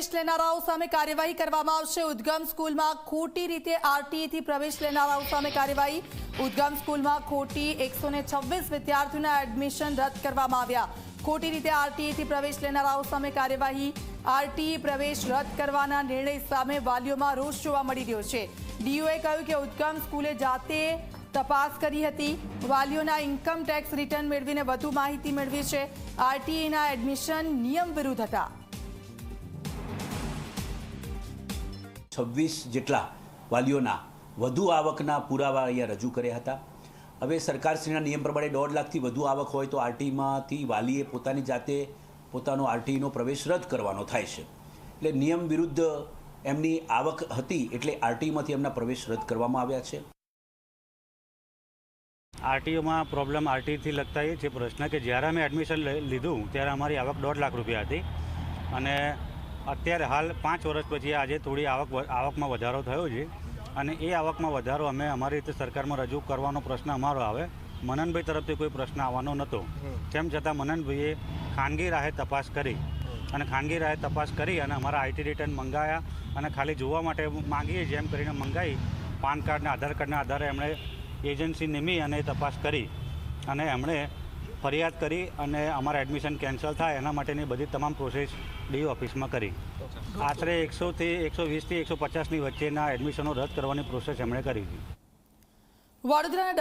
પ્રવેશ લેનારાઓ સામે કાર્યવાહી કરવામાં આવશે. ઉદ્ગમ સ્કૂલમાં ખોટી રીતે આરટીઈથી પ્રવેશ લેનારાઓ સામે કાર્યવાહી. ઉદ્ગમ સ્કૂલમાં ખોટી એકસો વિદ્યાર્થીઓના એડમિશન રદ કરવામાં આવ્યા. ખોટી રીતે આરટીઈથી પ્રવેશ લેનારાઓ સામે કાર્યવાહી. આરટીઈ પ્રવેશ રદ કરવાના નિર્ણય સામે વાલીઓમાં રોષ જોવા મળી રહ્યો છે. ડીઓએ કહ્યું કે ઉદ્ગમ સ્કૂલે જાતે તપાસ કરી હતી. વાલીઓના ઇન્કમ ટેક્સ રિટર્ન મેળવીને વધુ માહિતી મેળવી છે. આરટીઈના એડમિશન નિયમ વિરુદ્ધ હતા. છવ્વીસ જેટલા વાલીઓના વધુ આવકના પુરાવા અહીંયા રજૂ કર્યા હતા. હવે સરકારશ્રીના નિયમ પ્રમાણે દોઢ લાખથી વધુ આવક હોય તો આરટીમાંથી વાલીએ પોતાની જાતે પોતાનો આરટીનો પ્રવેશ રદ કરવાનો થાય છે. એટલે નિયમ વિરુદ્ધ એમની આવક હતી એટલે આરટીમાંથી એમના પ્રવેશ રદ કરવામાં આવ્યા છે. આરટીઓમાં પ્રોબ્લેમ આરટીથી લગતા એ છે પ્રશ્ન કે જ્યારે અમે એડમિશન લીધું ત્યારે અમારી આવક દોઢ લાખ રૂપિયા હતી. અને અત્યારે હાલ પાંચ વર્ષ પછી આજે થોડી આવક આવકમાં વધારો થયો છે. અને એ આવકમાં વધારો અમે અમારી રીતે સરકારમાં રજૂ કરવાનો પ્રશ્ન અમારો આવે. મનનભાઈ તરફથી કોઈ પ્રશ્ન આવવાનો નહોતો તેમ છતાં મનનભાઈએ ખાનગી રાહે તપાસ કરી. અને ખાનગી રાહે તપાસ કરી અને અમારા આઈટી રિટર્ન મંગાવ્યા અને ખાલી જોવા માટે માંગીએ જેમ કરીને મંગાવી પાન કાર્ડના આધાર કાર્ડના આધારે એમણે એજન્સી નિમી અને તપાસ કરી. અને એમણે ફરિયાદ કરી અને અમારા એડમિશન કેન્સલ થાય એના માટેની બધી તમામ પ્રોસેસ ડી ઓફિસમાં કરી. આશરે એકસોથી એકસો વીસથી એકસો પચાસની વચ્ચેના એડમિશનો રદ કરવાની પ્રોસેસ એમણે કરી હતી વડોદરાના